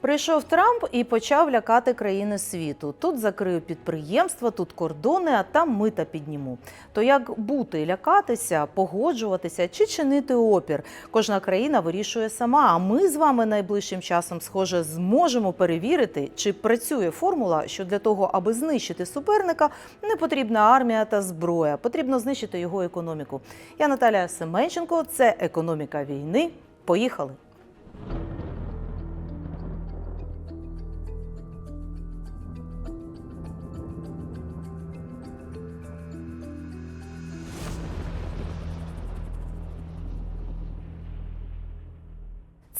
Прийшов Трамп і почав лякати країни світу. Тут закрию підприємства, тут кордони, а там мита підніму. То як бути, лякатися, погоджуватися чи чинити опір? Кожна країна вирішує сама. А ми з вами найближчим часом, схоже, зможемо перевірити, чи працює формула, що для того, аби знищити суперника, не потрібна армія та зброя. Потрібно знищити його економіку. Я Наталя Семенченко. Це економіка війни. Поїхали.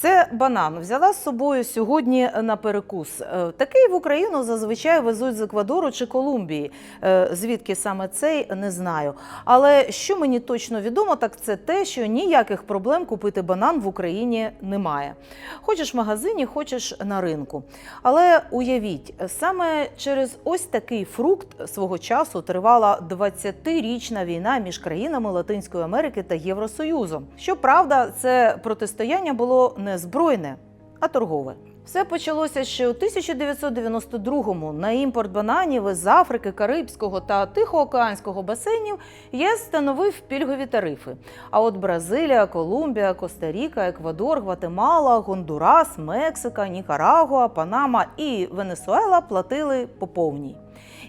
Це банан. Взяла з собою сьогодні на перекус. Е, Такий в Україну зазвичай везуть з Еквадору чи Колумбії. Е, Звідки саме цей не знаю. Але що мені точно відомо, так це те, що ніяких проблем купити банан в Україні немає. Хочеш в магазині, хочеш на ринку. Але уявіть, саме через ось такий фрукт свого часу тривала 20-річна війна між країнами Латинської Америки та Євросоюзом. Щоправда, це протистояння було не збройне, а торгове. Все почалося ще у 1992-му. На імпорт бананів із Африки, Карибського та Тихоокеанського басейнів ЄС встановив пільгові тарифи. А от Бразилія, Колумбія, Коста-Ріка, Еквадор, Гватемала, Гондурас, Мексика, Нікарагуа, Панама і Венесуела платили по повній.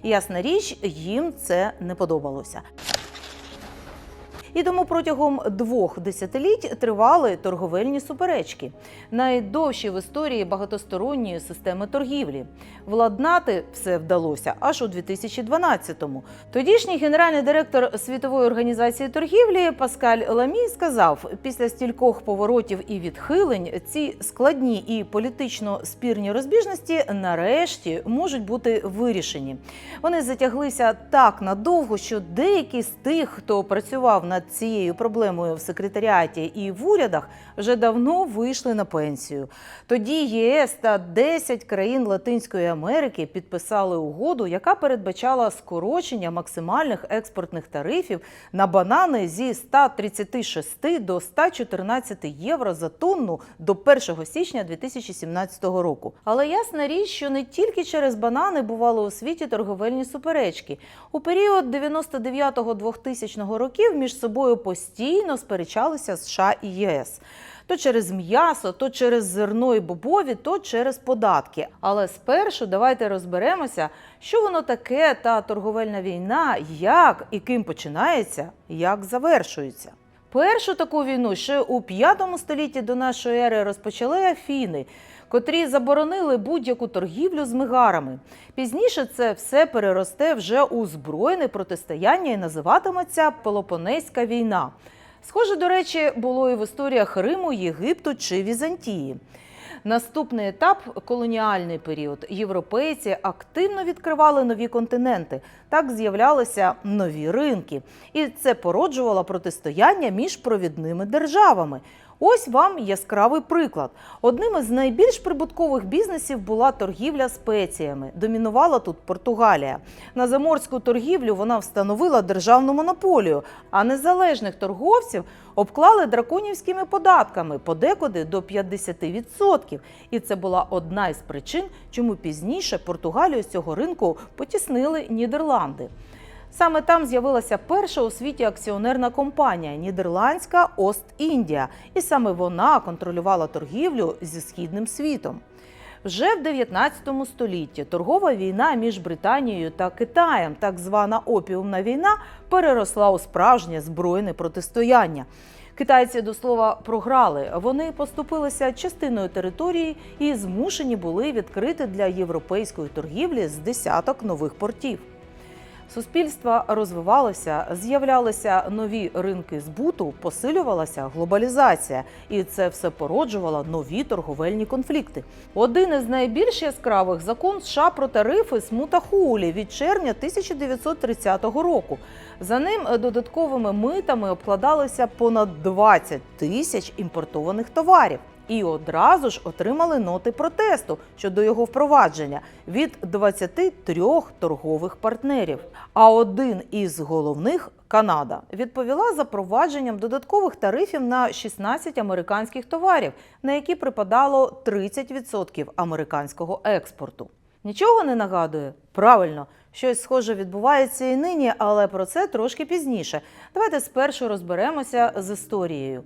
Ясна річ, їм це не подобалося. І тому протягом двох десятиліть тривали торговельні суперечки, найдовші в історії багатосторонньої системи торгівлі. Владнати все вдалося аж у 2012-му. Тодішній генеральний директор світової організації торгівлі Паскаль Ламі сказав: після стількох поворотів і відхилень ці складні і політично спірні розбіжності нарешті можуть бути вирішені. Вони затяглися так надовго, що деякі з тих, хто працював над цією проблемою в секретаріаті і в урядах, вже давно вийшли на пенсію. Тоді ЄС та 10 країн Латинської Америки підписали угоду, яка передбачала скорочення максимальних експортних тарифів на банани зі 136 до 114 євро за тонну до 1 січня 2017 року. Але ясна річ, що не тільки через банани бували у світі торговельні суперечки. У період 99-2000 років між собою постійно сперечалися США і ЄС. То через м'ясо, то через зерно і бобові, то через податки. Але спершу давайте розберемося, що воно таке та торговельна війна, як і ким починається, як завершується. Першу таку війну ще у 5 столітті до нашої ери розпочали Афіни, котрі заборонили будь-яку торгівлю з мигарами. Пізніше це все переросте вже у збройне протистояння і називатиметься Пелопонезька війна. Схоже, до речі, було і в історіях Риму, Єгипту чи Візантії. Наступний етап колоніальний період. Європейці активно відкривали нові континенти. Так з'являлися нові ринки, і це породжувало протистояння між провідними державами. Ось вам яскравий приклад. Одним із найбільш прибуткових бізнесів була торгівля спеціями. Домінувала тут Португалія. На заморську торгівлю вона встановила державну монополію, а незалежних торговців обклали драконівськими податками, подекуди до 50%. І це була одна із причин, чому пізніше Португалію з цього ринку потіснили Нідерланди. Саме там з'явилася перша у світі акціонерна компанія Нідерландська Ост-Індія, і саме вона контролювала торгівлю зі східним світом. Вже в 19 столітті торгова війна між Британією та Китаєм, так звана опіумна війна, переросла у справжнє збройне протистояння. Китайці до слова програли. Вони поступилися частиною території і змушені були відкрити для європейської торгівлі з десяток нових портів. Суспільство розвивалося, з'являлися нові ринки збуту, посилювалася глобалізація, і це все породжувало нові торговельні конфлікти. Один із найбільш яскравих закон США про тарифи Смута Хулі від червня 1930 року. За ним додатковими митами обкладалося понад 20 тисяч імпортованих товарів. І одразу ж отримали ноти протесту щодо його впровадження від 23 торгових партнерів. А один із головних Канада відповіла запровадженням додаткових тарифів на 16 американських товарів, на які припадало 30% американського експорту. Нічого не нагадує? Правильно, щось схоже відбувається і нині, але про це трошки пізніше. Давайте спершу розберемося з історією.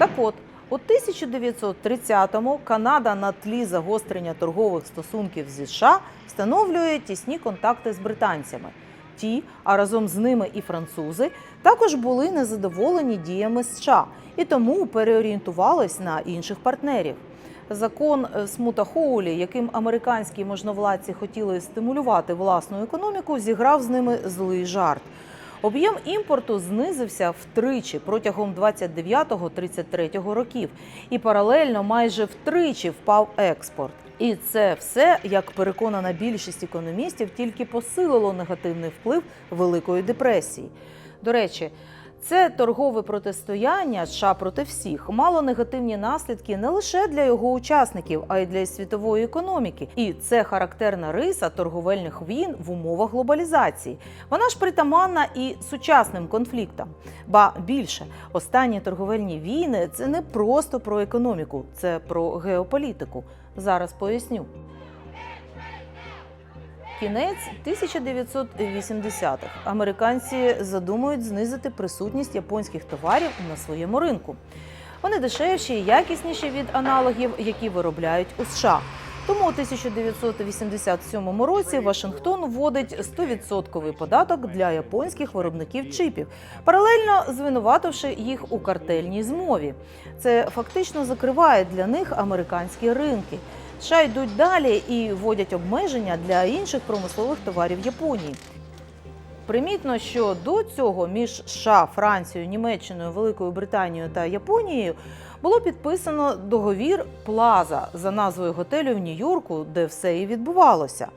Так от, у 1930-му Канада на тлі загострення торгових стосунків зі США встановлює тісні контакти з британцями. Ті, а разом з ними і французи, також були незадоволені діями США і тому переорієнтувались на інших партнерів. Закон е, Смута-Хоулі, яким американські можновладці хотіли стимулювати власну економіку, зіграв з ними злий жарт. Об'єм імпорту знизився втричі протягом 29-33 років, і паралельно майже втричі впав експорт. І це все, як переконана більшість економістів, тільки посилило негативний вплив Великої депресії. До речі, це торгове протистояння США проти всіх мало негативні наслідки не лише для його учасників, а й для світової економіки. І це характерна риса торговельних війн в умовах глобалізації. Вона ж притаманна і сучасним конфліктам. Ба більше останні торговельні війни це не просто про економіку, це про геополітику. Зараз поясню. Кінець 1980-х. Американці задумують знизити присутність японських товарів на своєму ринку. Вони дешевші і якісніші від аналогів, які виробляють у США. Тому у 1987 році Вашингтон вводить 100% податок для японських виробників чипів, паралельно звинувативши їх у картельній змові. Це фактично закриває для них американські ринки. США йдуть далі і вводять обмеження для інших промислових товарів Японії. Примітно, що до цього між США, Францією, Німеччиною, Великою Британією та Японією було підписано договір Плаза за назвою готелю в Нью-Йорку, де все і відбувалося.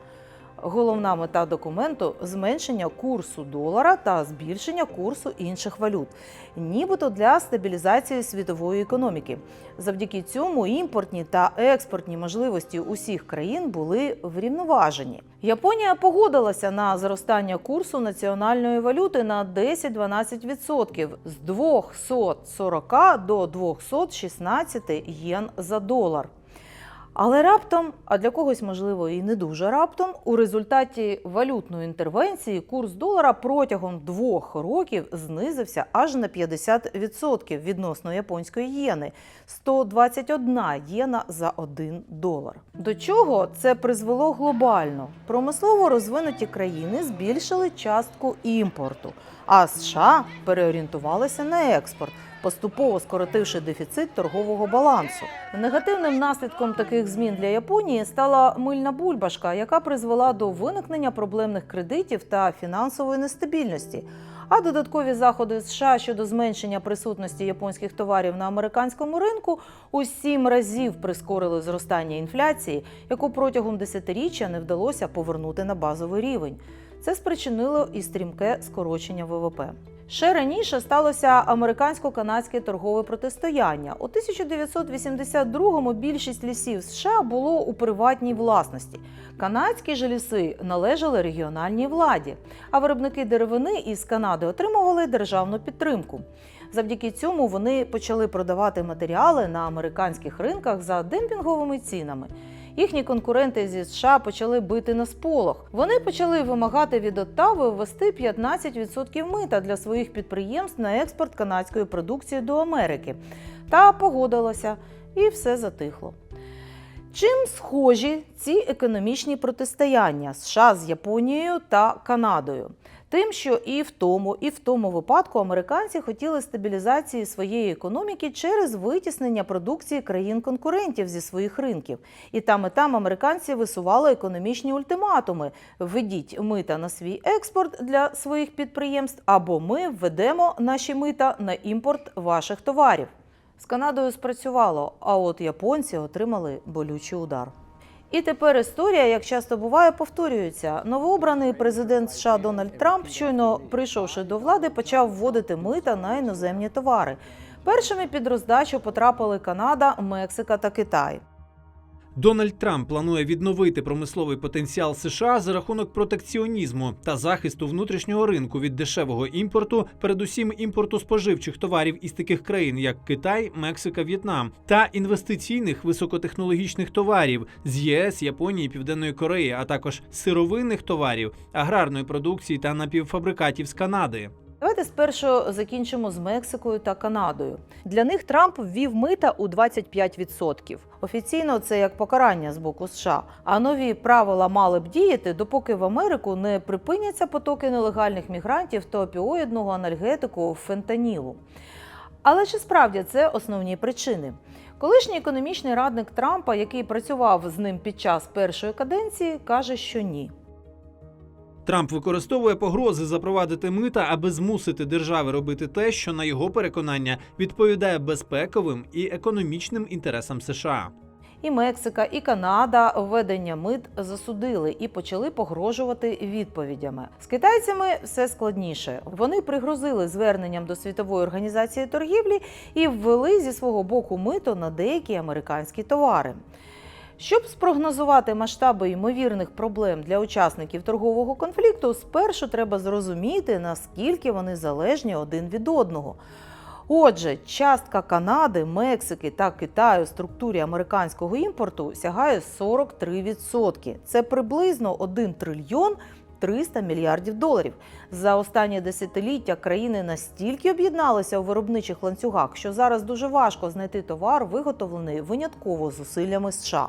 Головна мета документу зменшення курсу долара та збільшення курсу інших валют, нібито для стабілізації світової економіки. Завдяки цьому імпортні та експортні можливості усіх країн були врівноважені. Японія погодилася на зростання курсу національної валюти на 10-12% з 240 до 216 єн за долар. Але раптом, а для когось можливо і не дуже раптом, у результаті валютної інтервенції курс долара протягом двох років знизився аж на 50% відносно японської єни 121 єна за 1 долар. До чого це призвело глобально? Промислово розвинуті країни збільшили частку імпорту, а США переорієнтувалися на експорт поступово скоротивши дефіцит торгового балансу. Негативним наслідком таких змін для Японії стала мильна бульбашка, яка призвела до виникнення проблемних кредитів та фінансової нестабільності. А додаткові заходи США щодо зменшення присутності японських товарів на американському ринку у сім разів прискорили зростання інфляції, яку протягом десятиріччя не вдалося повернути на базовий рівень. Це спричинило і стрімке скорочення ВВП. Ще раніше сталося американсько-канадське торгове протистояння. У 1982-му більшість лісів США було у приватній власності. Канадські ж ліси належали регіональній владі, а виробники деревини із Канади отримували державну підтримку. Завдяки цьому вони почали продавати матеріали на американських ринках за демпінговими цінами. Їхні конкуренти зі США почали бити на сполох. Вони почали вимагати від Оттави ввести 15% мита для своїх підприємств на експорт канадської продукції до Америки. Та погодилася, і все затихло. Чим схожі ці економічні протистояння США з Японією та Канадою? Тим, що і в тому, і в тому випадку американці хотіли стабілізації своєї економіки через витіснення продукції країн-конкурентів зі своїх ринків. І там і там американці висували економічні ультиматуми: введіть мита на свій експорт для своїх підприємств, або ми введемо наші мита на імпорт ваших товарів. З Канадою спрацювало, а от японці отримали болючий удар. І тепер історія, як часто буває, повторюється. Новообраний президент США Дональд Трамп, щойно прийшовши до влади, почав вводити мита на іноземні товари. Першими під роздачу потрапили Канада, Мексика та Китай. Дональд Трамп планує відновити промисловий потенціал США за рахунок протекціонізму та захисту внутрішнього ринку від дешевого імпорту, передусім імпорту споживчих товарів із таких країн, як Китай, Мексика, В'єтнам, та інвестиційних високотехнологічних товарів з ЄС, Японії, Південної Кореї, а також сировинних товарів, аграрної продукції та напівфабрикатів з Канади. Давайте спершу закінчимо з Мексикою та Канадою. Для них Трамп ввів мита у 25%. Офіційно це як покарання з боку США. А нові правила мали б діяти, допоки в Америку не припиняться потоки нелегальних мігрантів та опіоїдного анальгетику фентанілу. Але чи справді це основні причини? Колишній економічний радник Трампа, який працював з ним під час першої каденції, каже, що ні. Трамп використовує погрози запровадити мита, аби змусити держави робити те, що на його переконання відповідає безпековим і економічним інтересам США. І Мексика, і Канада введення мит засудили і почали погрожувати відповідями. З китайцями все складніше. Вони пригрозили зверненням до світової організації торгівлі і ввели зі свого боку мито на деякі американські товари. Щоб спрогнозувати масштаби ймовірних проблем для учасників торгового конфлікту, спершу треба зрозуміти, наскільки вони залежні один від одного. Отже, частка Канади, Мексики та Китаю в структурі американського імпорту сягає 43%. Це приблизно 1 трильйон 300 мільярдів доларів. За останні десятиліття країни настільки об'єдналися у виробничих ланцюгах, що зараз дуже важко знайти товар, виготовлений винятково зусиллями США.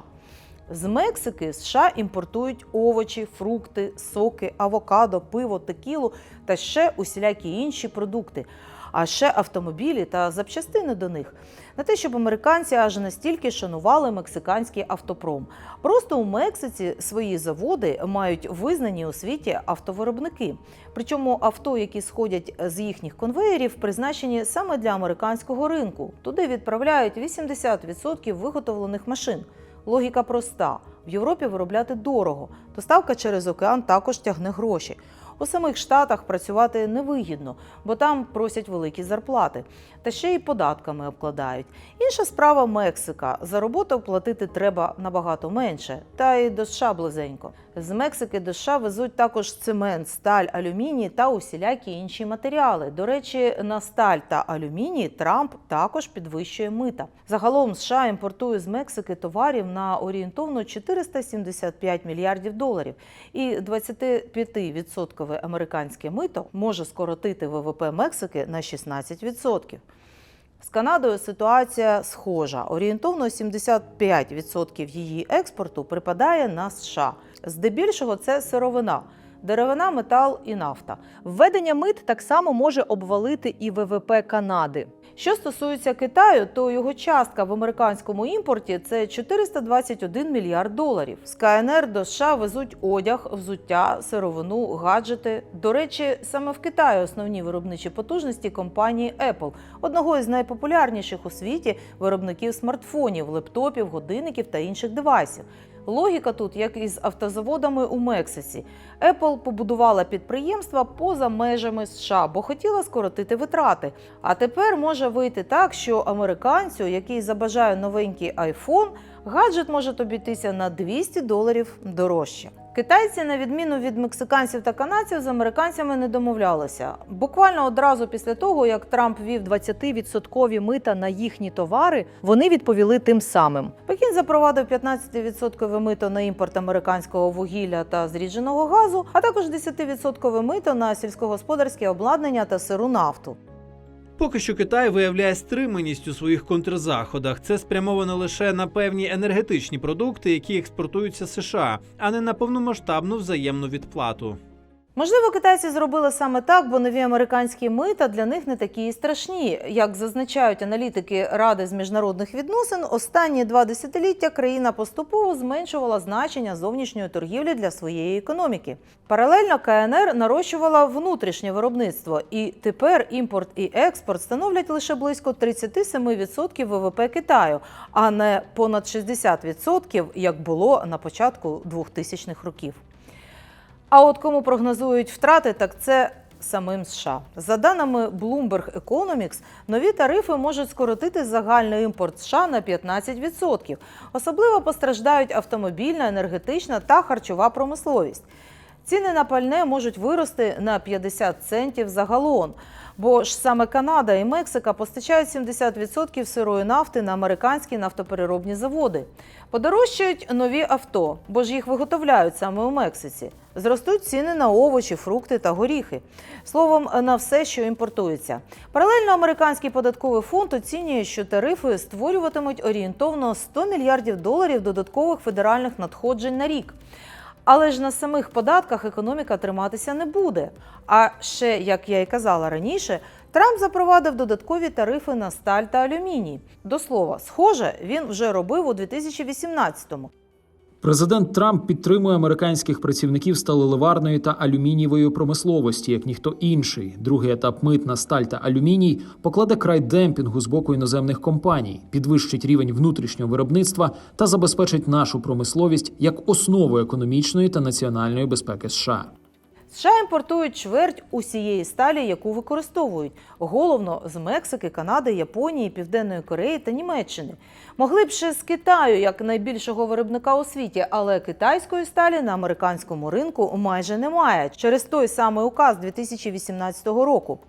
З Мексики США імпортують овочі, фрукти, соки, авокадо, пиво, текілу та ще усілякі інші продукти, а ще автомобілі та запчастини до них. На те, щоб американці аж настільки шанували мексиканський автопром. Просто у Мексиці свої заводи мають визнані у світі автовиробники. Причому авто, які сходять з їхніх конвеєрів, призначені саме для американського ринку. Туди відправляють 80% виготовлених машин. Логіка проста: в Європі виробляти дорого. Доставка через океан також тягне гроші. У самих штатах працювати невигідно, бо там просять великі зарплати, та ще й податками обкладають. Інша справа Мексика. За роботу платити треба набагато менше, та й до США близенько. З Мексики до США везуть також цемент, сталь, алюміній та усілякі інші матеріали. До речі, на сталь та алюміній Трамп також підвищує мита. Загалом США імпортує з Мексики товарів на орієнтовно 475 мільярдів доларів, і 25% американське мито може скоротити ВВП Мексики на 16%. З Канадою ситуація схожа. Орієнтовно 75% її експорту припадає на США. Здебільшого це сировина. Деревина, метал і нафта. Введення мит так само може обвалити і ВВП Канади. Що стосується Китаю, то його частка в американському імпорті це 421 мільярд доларів. З КНР до США везуть одяг, взуття, сировину, гаджети. До речі, саме в Китаї основні виробничі потужності компанії Apple, одного із найпопулярніших у світі виробників смартфонів, лептопів, годинників та інших девайсів. Логіка тут, як і з автозаводами у Мексиці. Apple побудувала підприємства поза межами США, бо хотіла скоротити витрати. А тепер може вийти так, що американцю, який забажає новенький iPhone, гаджет може обійтися на 200 доларів дорожче. Китайці, на відміну від мексиканців та канадців, з американцями не домовлялися. Буквально одразу після того, як Трамп вів 20% мита на їхні товари, вони відповіли тим самим. Пекін запровадив 15% мито на імпорт американського вугілля та зрідженого газу, а також 10% мито на сільськогосподарське обладнання та сиру нафту. Поки що Китай виявляє стриманість у своїх контрзаходах. Це спрямовано лише на певні енергетичні продукти, які експортуються США, а не на повномасштабну взаємну відплату. Можливо, китайці зробили саме так, бо нові американські мита для них не такі страшні. Як зазначають аналітики Ради з міжнародних відносин, останні два десятиліття країна поступово зменшувала значення зовнішньої торгівлі для своєї економіки. Паралельно КНР нарощувала внутрішнє виробництво, і тепер імпорт і експорт становлять лише близько 37% ВВП Китаю, а не понад 60%, як було на початку 2000-х років. А от кому прогнозують втрати, так це самим США. За даними Bloomberg Economics, нові тарифи можуть скоротити загальний імпорт США на 15%. Особливо постраждають автомобільна, енергетична та харчова промисловість. Ціни на пальне можуть вирости на 50 центів за галон. Бо ж саме Канада і Мексика постачають 70% сирої нафти на американські нафтопереробні заводи. Подорожчають нові авто, бо ж їх виготовляють саме у Мексиці. Зростуть ціни на овочі, фрукти та горіхи. Словом, на все, що імпортується. Паралельно американський податковий фонд оцінює, що тарифи створюватимуть орієнтовно 100 мільярдів доларів додаткових федеральних надходжень на рік. Але ж на самих податках економіка триматися не буде. А ще, як я й казала раніше, Трамп запровадив додаткові тарифи на сталь та алюміній. До слова, схоже, він вже робив у 2018-му. Президент Трамп підтримує американських працівників сталеливарної та алюмінієвої промисловості, як ніхто інший. Другий етап мит на сталь та алюміній покладе край демпінгу з боку іноземних компаній, підвищить рівень внутрішнього виробництва та забезпечить нашу промисловість як основу економічної та національної безпеки США. США імпортують чверть усієї сталі, яку використовують. Головно з Мексики, Канади, Японії, Південної Кореї та Німеччини. Могли б ще з Китаю як найбільшого виробника у світі, але китайської сталі на американському ринку майже немає через той самий указ 2018 року.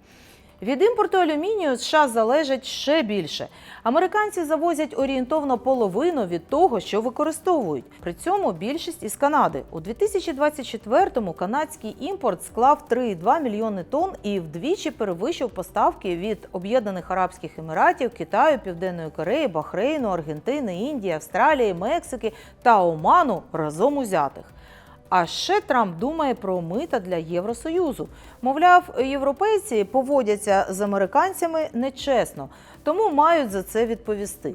Від імпорту алюмінію США залежать ще більше. Американці завозять орієнтовно половину від того, що використовують. При цьому більшість із Канади. У 2024-му канадський імпорт склав 3,2 мільйони тонн і вдвічі перевищив поставки від Об'єднаних Арабських Еміратів, Китаю, Південної Кореї, Бахрейну, Аргентини, Індії, Австралії, Мексики та Оману разом узятих. А ще Трамп думає про мита для Євросоюзу. Мовляв, європейці поводяться з американцями нечесно, тому мають за це відповісти.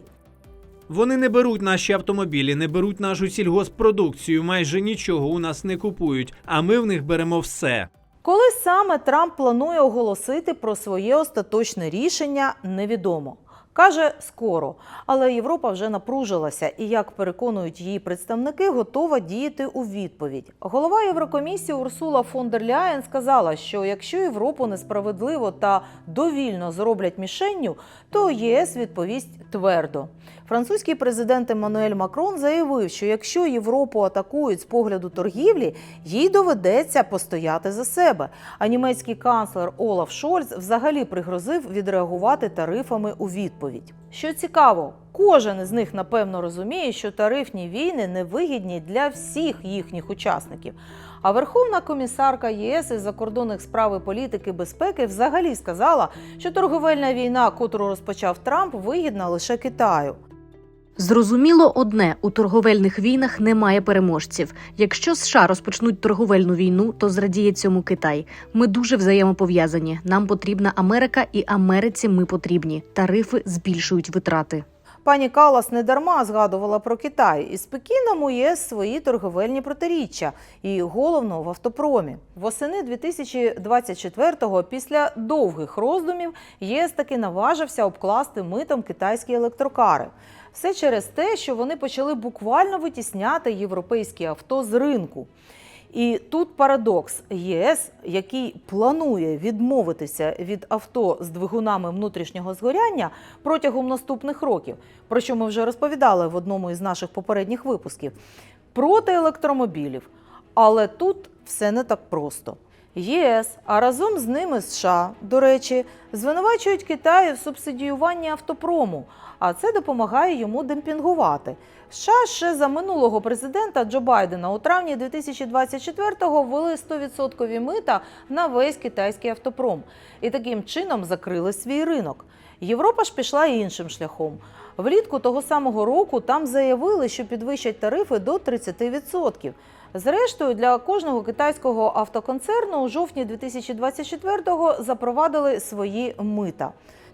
Вони не беруть наші автомобілі, не беруть нашу сільгоспродукцію, майже нічого у нас не купують, а ми в них беремо все. Коли саме Трамп планує оголосити про своє остаточне рішення, невідомо. Каже скоро, але Європа вже напружилася і, як переконують її представники, готова діяти у відповідь. Голова Єврокомісії Урсула фон дер Ляєн сказала, що якщо Європу несправедливо та довільно зроблять мішенню, то ЄС відповість твердо. Французький президент Еммануель Макрон заявив, що якщо Європу атакують з погляду торгівлі, їй доведеться постояти за себе. А німецький канцлер Олаф Шольц взагалі пригрозив відреагувати тарифами у відповідь. Що цікаво, кожен із них напевно розуміє, що тарифні війни невигідні для всіх їхніх учасників. А Верховна комісарка ЄС із закордонних справ і політики безпеки взагалі сказала, що торговельна війна, котру розпочав Трамп, вигідна лише Китаю. Зрозуміло одне: у торговельних війнах немає переможців. Якщо США розпочнуть торговельну війну, то зрадіє цьому Китай. Ми дуже взаємопов'язані. Нам потрібна Америка, і Америці ми потрібні. Тарифи збільшують витрати. Пані Калас не дарма згадувала про Китай. І з Пекіном у ЄС свої торговельні протиріччя, і головно в автопромі. Восени 2024-го, після довгих роздумів, ЄС таки наважився обкласти митом китайські електрокари. Все через те, що вони почали буквально витісняти європейські авто з ринку. І тут парадокс ЄС, який планує відмовитися від авто з двигунами внутрішнього згоряння протягом наступних років, про що ми вже розповідали в одному із наших попередніх випусків, проти електромобілів. Але тут все не так просто. ЄС, а разом з ними США, до речі, звинувачують Китай в субсидіюванні автопрому, а це допомагає йому демпінгувати. США ще за минулого президента Джо Байдена у травні 2024-го ввели 100% мита на весь китайський автопром і таким чином закрили свій ринок. Європа ж пішла іншим шляхом. Влітку того самого року там заявили, що підвищать тарифи до 30%. Зрештою, для кожного китайського автоконцерну у жовтні 2024-го запровадили свої мита.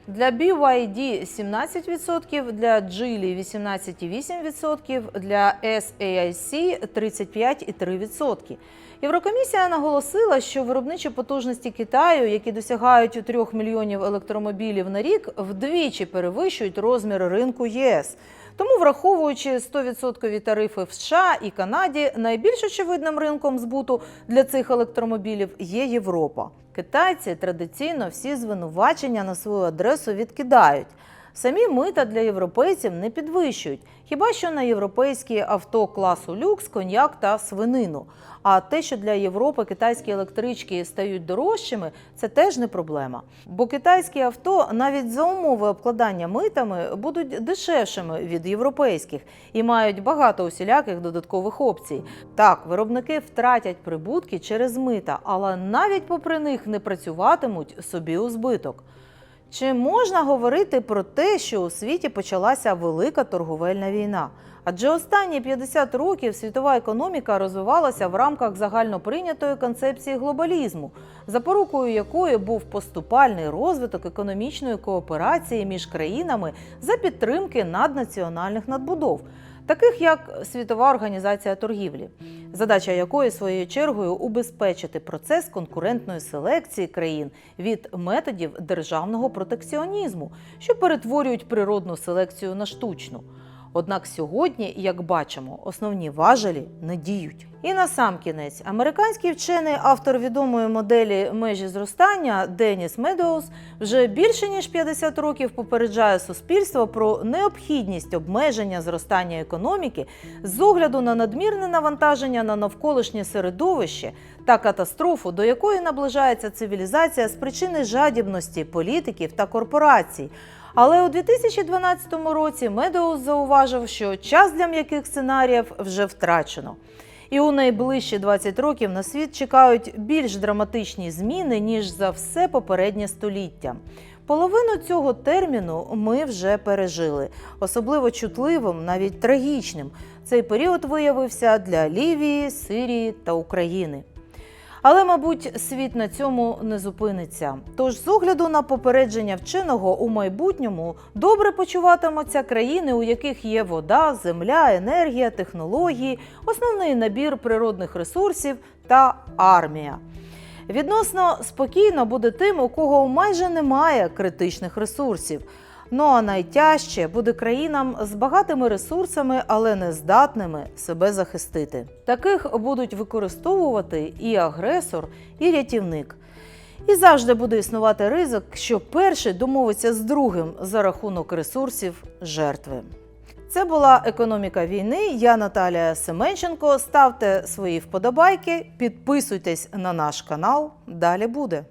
Для BYD 17%, для Geely 18,8%, для SAIC 35,3%. Єврокомісія наголосила, що виробничі потужності Китаю, які досягають 3 мільйонів електромобілів на рік, вдвічі перевищують розмір ринку ЄС. Тому, враховуючи 100% тарифи в США і Канаді, найбільш очевидним ринком збуту для цих електромобілів є Європа. Китайці традиційно всі звинувачення на свою адресу відкидають. Самі мита для європейців не підвищують, хіба що на європейські авто класу люкс, коньяк та свинину. А те, що для Європи китайські електрички стають дорожчими, це теж не проблема. Бо китайські авто навіть за умови обкладання митами будуть дешевшими від європейських і мають багато усіляких додаткових опцій. Так, виробники втратять прибутки через мита, але навіть попри них не працюватимуть собі у збиток. Чи можна говорити про те, що у світі почалася велика торговельна війна? Адже останні 50 років світова економіка розвивалася в рамках загальноприйнятої концепції глобалізму, запорукою якої був поступальний розвиток економічної кооперації між країнами за підтримки наднаціональних надбудов, таких як Світова організація торгівлі, задача якої своєю чергою убезпечити процес конкурентної селекції країн від методів державного протекціонізму, що перетворюють природну селекцію на штучну. Однак сьогодні, як бачимо, основні важелі не діють. І на сам кінець, американський вчений, автор відомої моделі межі зростання Деніс Медоуз вже більше ніж 50 років попереджає суспільство про необхідність обмеження зростання економіки з огляду на надмірне навантаження на навколишнє середовище та катастрофу, до якої наближається цивілізація з причини жадібності політиків та корпорацій. Але у 2012 році Медоуз зауважив, що час для м'яких сценаріїв вже втрачено. І у найближчі 20 років на світ чекають більш драматичні зміни, ніж за все попереднє століття. Половину цього терміну ми вже пережили, особливо чутливим, навіть трагічним. Цей період виявився для Лівії, Сирії та України. Але, мабуть, світ на цьому не зупиниться. Тож, з огляду на попередження вченого у майбутньому добре почуватимуться країни, у яких є вода, земля, енергія, технології, основний набір природних ресурсів та армія. Відносно спокійно буде тим, у кого майже немає критичних ресурсів. Ну а найтяжче буде країнам з багатими ресурсами, але не здатними себе захистити. Таких будуть використовувати і агресор, і рятівник. І завжди буде існувати ризик, що перший домовиться з другим за рахунок ресурсів жертви. Це була економіка війни. Я Наталія Семенченко. Ставте свої вподобайки, підписуйтесь на наш канал. Далі буде.